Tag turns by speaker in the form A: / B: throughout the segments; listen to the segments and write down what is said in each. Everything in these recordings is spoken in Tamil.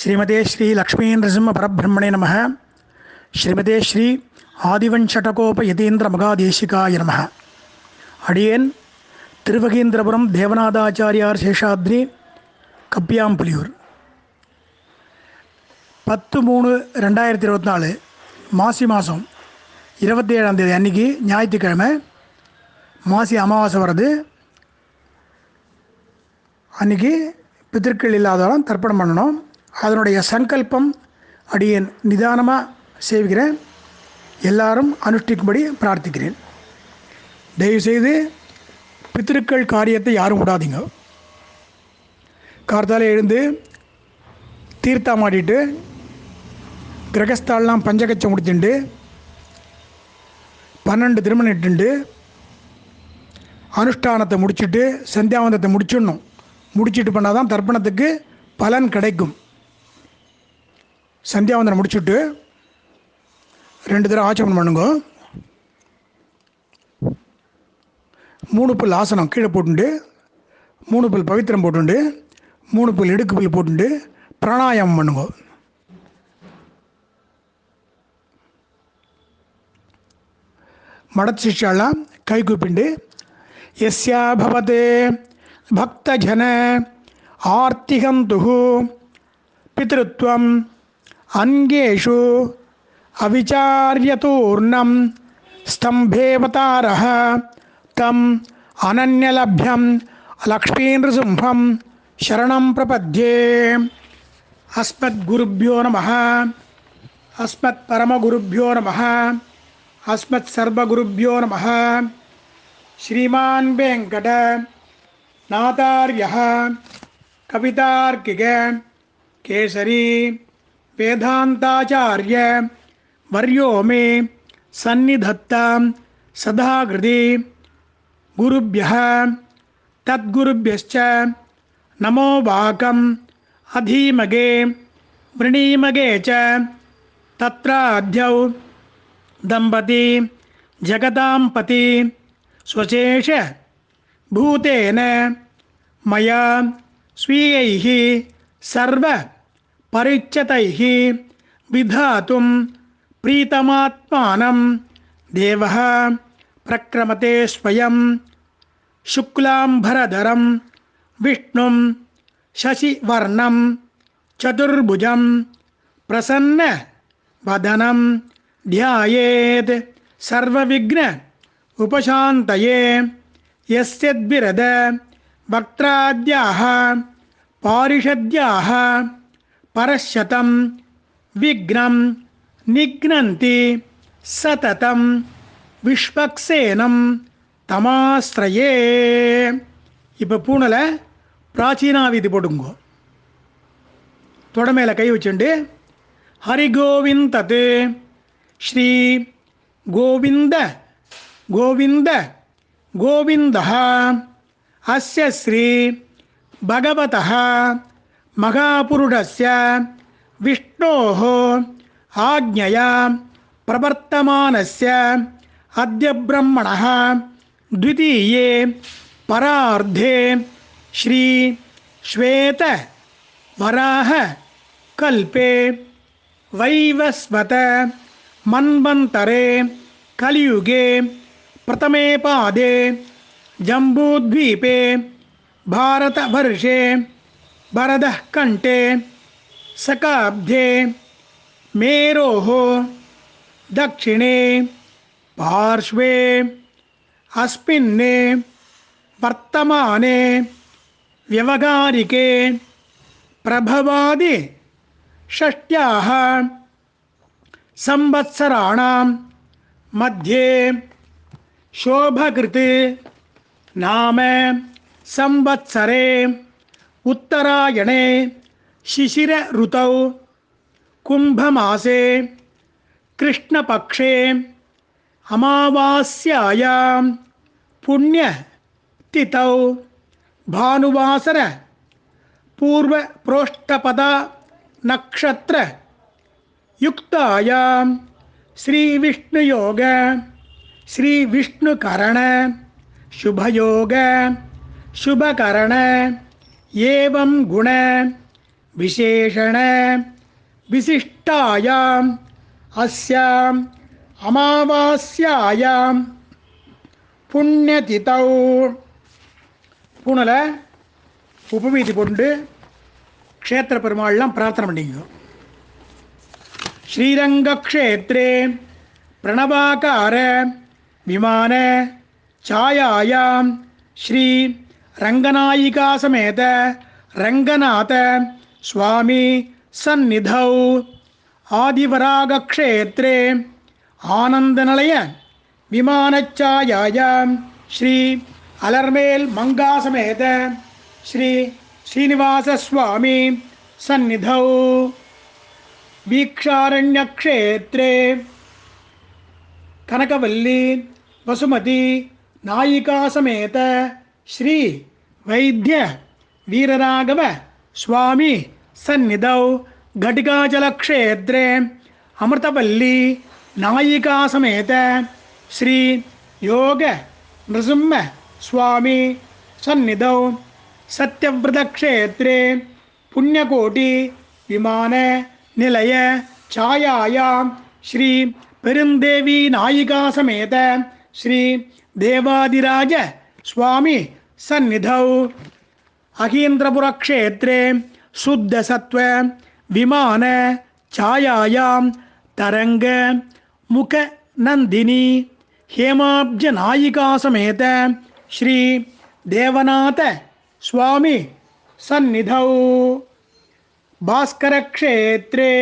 A: ஸ்ரீமதே ஸ்ரீ லக்ஷ்மீ நரசிம்ம பரபிரம்மணே நம ஸ்ரீமதே ஸ்ரீ ஆதிவஞ்சடகோப யதீந்திர மகாதேசிகாய நம அடியேன் திருவகீந்திரபுரம் தேவநாதாச்சாரியார் சேஷாத்ரி கப்பியாம்புலியூர். பத்து மூணு ரெண்டாயிரத்தி இருபத்தி நாலு மாசி மாதம் இருபத்தி ஏழாம் தேதி அன்றைக்கி ஞாயிற்றுக்கிழமை மாசி அமாவாசை வருது அன்றைக்கி பித்திருக்கள் இல்லாதவரம் தர்ப்பணம் பண்ணணும். அதனுடைய சங்கல்பம் அடியேன் நிதானமாக செய்கிறேன். எல்லாரும் அனுஷ்டிக்கும்படி பிரார்த்திக்கிறேன். தயவுசெய்து பித்திருக்கள் காரியத்தை யாரும் விடாதீங்க. கார்த்தால எழுந்து தீர்த்தம் மாட்டிட்டு கிரகஸ்தாலெலாம் பஞ்சகச்சம் முடிச்சுண்டு பன்னெண்டு திருமணம் இட்டுண்டு அனுஷ்டானத்தை முடிச்சுட்டு சந்தியாவந்தத்தை முடிச்சிடணும். முடிச்சிட்டு பண்ணால் தான் தர்ப்பணத்துக்கு பலன் கிடைக்கும். சந்தியாவந்தனம் முடிச்சுட்டு ரெண்டு தடவை ஆச்சமனம் பண்ணுங்க மூணு புல் ஆசனம் கீழே போட்டுண்டு மூணு புல் பவித்திரம் போட்டுண்டு மூணு புல் இடுக்கு புல் போட்டுண்டு பிராணாயாமம் பண்ணுங்க మడత్ శిష్యాళ్ళ కైకూపిండి ఎస్యా భవతే భక్తజన ఆర్తిహంతు పితృత్వం అంగేషు అవిచార్యతూర్ణం స్తంభేవతార తం అనన్యలభ్యం లక్ష్మీనృసింహం శరణం ప్రపద్యే. అస్మద్గురుభ్యో నమ. అస్మత్పరమగురుభ్యో నమ. అస్మత్సర్వగురుభ్యో నమ. శ్రీమాన్ వెంకట నాతార్య కవితార్కిక కేసరీ वेदान्ताचार्य वर्यो मे सन्निधत्तां सदा हृदि गुरुभ्यः तद्गुरुभ्यश्च नमो वाकम् अधीमगे वृणीमगे च तत्राध्यौ दम्पती जगतां पति स्वशेष भूतेन मया स्वीयैः सर्वपरिच्यतैः विधातुं प्रीतमात्मानं। देवः प्रक्रमते स्वयं। शुक्लाम्भरधरं विष्णुं शशिवर्णं चतुर्भुजं प्रसन्नवदनं ध्यायेत्। सर्वविघ्न उपशान्तये यस्यद्विरद वक्त्राद्याः पारिषद्याः பரஷதம் விக்னம் நிக்னந்தி சததம் விஷ்வக்சேனம் தமாஸ்ரயே இப்போ பூனலை பிராச்சீனா வீதி போட்டுங்கோ தொடமையில் கை வச்சுண்டு ஹரிகோவிந்தது ஸ்ரீ கோவிந்த கோவிந்த கோவிந்தா அஸ்ய ஸ்ரீ பகவதா महापुरुषस्य विष्णोः आज्ञया प्रवर्तमानस्य अद्य ब्रह्मणः द्वितीये परार्धे श्री श्वेत वराह कल्पे वैवस्वत मन्वन्तरे कलियुगे प्रथमे पादे जम्बूद्वीपे भारतवर्षे भरतः कण्ठे शकाब्दे मेरोः दक्षिणे, पार्श्वे अस्मिन्ने वर्तमाने, व्यवहारिके, प्रभवादि, षष्ट्याः, संवत्सराणां मध्ये, शोभकृत्, नाम संवत्सरे। उत्तरायणे शिशिरऋतौ कुम्भमासे कृष्णपक्षे अमावास्यायां पुण्यतिथौ भानुवासर पूर्वप्रोष्ठपदा नक्षत्र युक्तायां श्रीविष्णुयोग श्रीविष्णुकरण शुभयोग शुभकरण ஏவம் குண விசேஷண விசிஷ்டாயாம் அஸ்யாம் அமாவாஸ்யாயாம் புண்ணியதிதௌ. பூனலை உபமீதி கொண்டு க்ஷேத்திர பெருமாள்லாம் பிரார்த்தனை பண்ணிக்கோ ஸ்ரீரங்கக்ஷேத்ரே பிரணவாகார விமான சாயாயாம் ஸ்ரீ रङ्गनायिकासमेत रङ्गनाथ स्वामी सन्निधौ। आदिवरागक्षेत्रे आनन्दनिलय आनन्दनलयविमानचायाय श्री अलर्मेल् मङ्गासमेत श्री श्रीनिवासस्वामी सन्निधौ। वीक्षारण्यक्षेत्रे कनकवल्ली वसुमती नायिकासमेत श्री வைத்திய வீரராகவ சுவாமி சந்நிதௌ கட்டிகாஜலக்ஷேத்ரே அமிர்தவல்லி நாயிகா சமேத ஸ்ரீ யோக நிருசிம்ம சுவாமி சந்நிதௌ சத்யவிரதக்ஷேத்ரே புண்ணியகோட்டி விமான நிலைய சாயாயாம் ஸ்ரீ பெருந்தேவி நாயிகா ஸ்ரீ தேவாதிராஜ சுவாமி सन्निधौ अहीन्द्रपुरक्षेत्रे शुद्धसत्त्व विमान छायायां तरङ्ग मुखनन्दिनी हेमाब्जनायिकासमेत श्री देवनाथ स्वामी सन्निधौ भास्करक्षेत्रे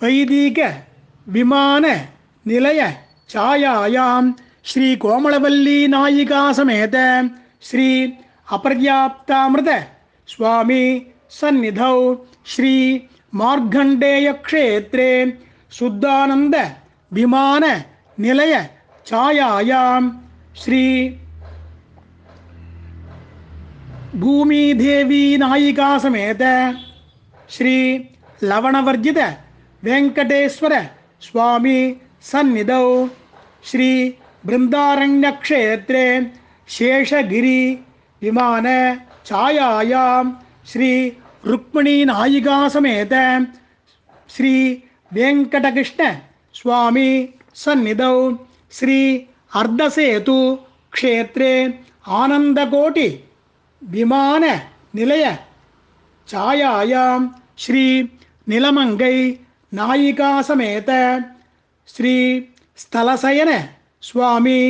A: वैदिकविमाननिलयछायायां ஸ்ரீ கோமளவல்லி நாயிகா சமேத ஸ்ரீ அபர்யாப்தாமிருத சுவாமி சந்நிதௌ ஸ்ரீ மார்கண்டேய க்ஷேத்ரே சுத்தானந்த விமான நிலைய சாயாயாம் ஸ்ரீ பூமிதேவி நாயிகா சமேத ஸ்ரீ லவணவர்ஜித வெங்கடேஸ்வர சுவாமி சந்நிதௌ ஸ்ரீ बृन्दारण्यक्षेत्रे शेषगिरिविमानछायायां श्रीरुक्मिणीनायिकासमेत श्रीवेङ्कटकृष्णस्वामी सन्निधौ श्री अर्धसेतु क्षेत्रे अर्धसेतुक्षेत्रे आनन्दकोटिविमाननिलयछायां श्रीनिलमङ्गै नायिकासमेत श्रीस्थलशयन சுவாமி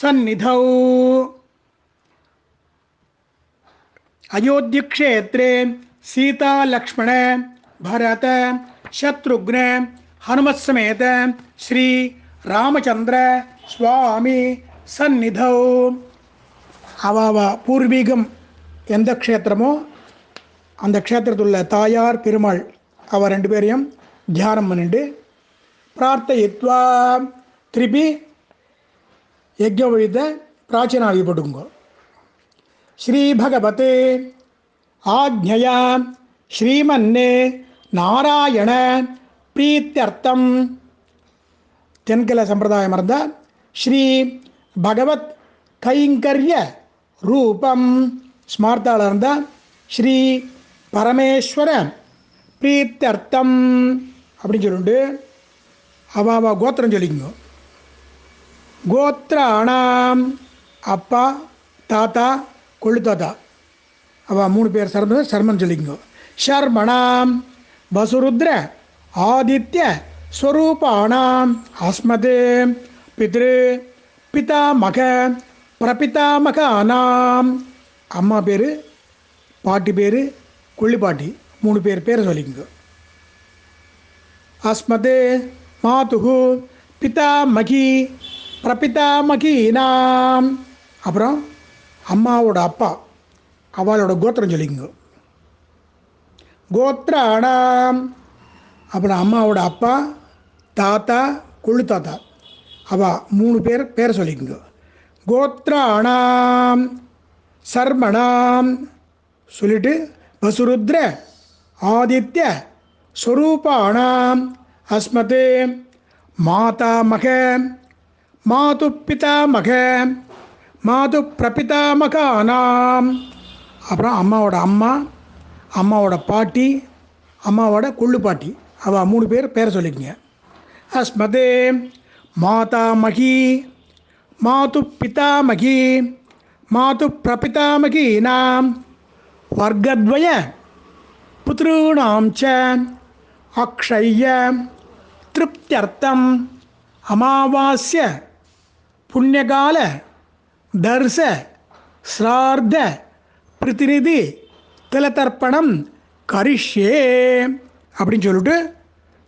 A: சந்நிதௌ. அயோத்தியக்ஷேத்திரே சீதா லக்ஷ்மண பரத சத்ருக்ன ஹனுமத் சமேத ஸ்ரீ ராமச்சந்திர சுவாமி சந்நிதௌ. அவாவா பூர்வீகம் எந்த க்ஷேத்திரமோ அந்த க்ஷேத்திரத்தில் உள்ள தாயார் பெருமாள் அவ ரெண்டு பேரையும் தியானம் பண்ணிட்டு பிரார்த்தயித்வா. திருப்பி யஜ்ய வழித்த போட்டுக்குங்க போட்டுக்கோங்க. ஸ்ரீ பகவதே ஆஜ்ஞயா ஸ்ரீமன்னே நாராயண பிரீத்தியர்த்தம். தென்கல சம்பிரதாயம் இருந்தால் ஸ்ரீ பகவத் கைங்கரிய ரூபம். ஸ்மார்த்தாவில் இருந்தால் ஸ்ரீ பரமேஸ்வர பிரீத்தர்த்தம் அப்படின்னு சொல்லிட்டு அவ அவ கோத்திரம் சொல்லிக்கோ கோத்ராணாம் அப்பா தாத்தா கொள்ளு தாத்தா அவ மூணு பேர் சர்ம சர்மன் சொல்லிக்கோ ஷர்மணாம் வசுருத்ர ஆதித்ய ஸ்வரூபாணாம் அஸ்மதே பித்ரு பிதாமக பிரபிதாமக ஆனாம் அம்மா பேர் பாட்டி பேர் கொள்ளி பாட்டி மூணு பேர் பேரை சொல்லிக்கோ அஸ்மதே மாதுகு பிதாமகி பிரபிதாமகீனாம். அப்புறம் அம்மாவோட அப்பா அவளோட கோத்திரம் சொல்லிக்கோங்க. கோத்ராணாம் அப்புறம் அம்மாவோட அப்பா தாத்தா கொள்ளு தாத்தா அவா மூணு பேர் பேரை சொல்லிக்கோங்க. கோத்ராணாம் சர்மணாம் சொல்லிட்டு வசுருத்ர ஆதித்ய ஸ்வரூபாணாம் அஸ்மதே மாதாமக மாது பிதாமக மாது பிரபிதாமகானாம் அப்புறம் அம்மாவோட அம்மா அம்மாவோட பாட்டி அம்மாவோட கொள்ளு பாட்டி. அவள் மூணு பேர் பேரை சொல்லிக்கங்க அஸ்மதே மாதாமகி மாது பிதாமகி மாது பிரபிதாமகி நாம் வர்க்கத்வய புத்ருணாம் ச அக்ஷய திருப்தியர்த்தம் அமாவாஸ்ய புண்ணியகால தர்ச ஸ்ரார்த்த பிரதிநிதி திலதர்ப்பணம் கரிஷ்யே அப்படின்னு சொல்லிட்டு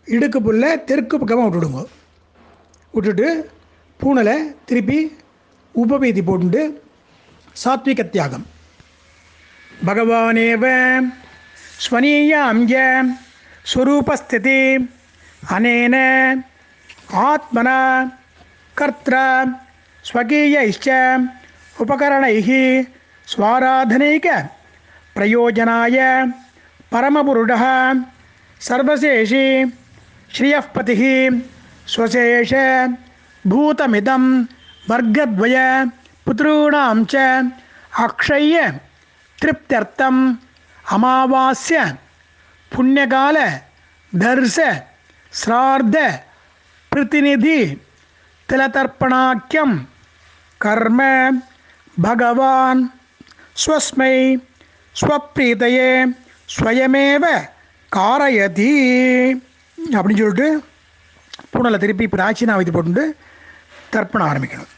A: இடுக்கு புல்ல தெற்கு பக்கமாக விட்டுடுங்க. விட்டுட்டு பூனலை திருப்பி உபவீதி போட்டு சாத்விக தியாகம். பகவானேவ ஸ்வனீயாம்ய ஸ்வரூபஸ்திதி அனேன ஆத்மனா கர்த்தா स्वकीयैश्च उपकरण स्वाराधनैक। प्रयोजनाय। परमपुरुषः। सर्वशेषी। श्रियःपतिः स्वशेष। भूतमिदं। वर्गद्वय। पुत्रूण च। अक्षय्य। तृप्त्यर्थम्। अमावास्य। पुण्यकाल। दर्श श्रार्ध प्रतिनिधि। तिलतर्पणाख्यं கர்ம பகவான் ஸ்வஸ்மை ஸ்வப்ரீதையே ஸ்வயமேவ காரயதி அப்படின்னு சொல்லிட்டு பூனலை திருப்பி பிராச்சீனாவதி போட்டு தர்ப்பணம் ஆரம்பிக்கணும்.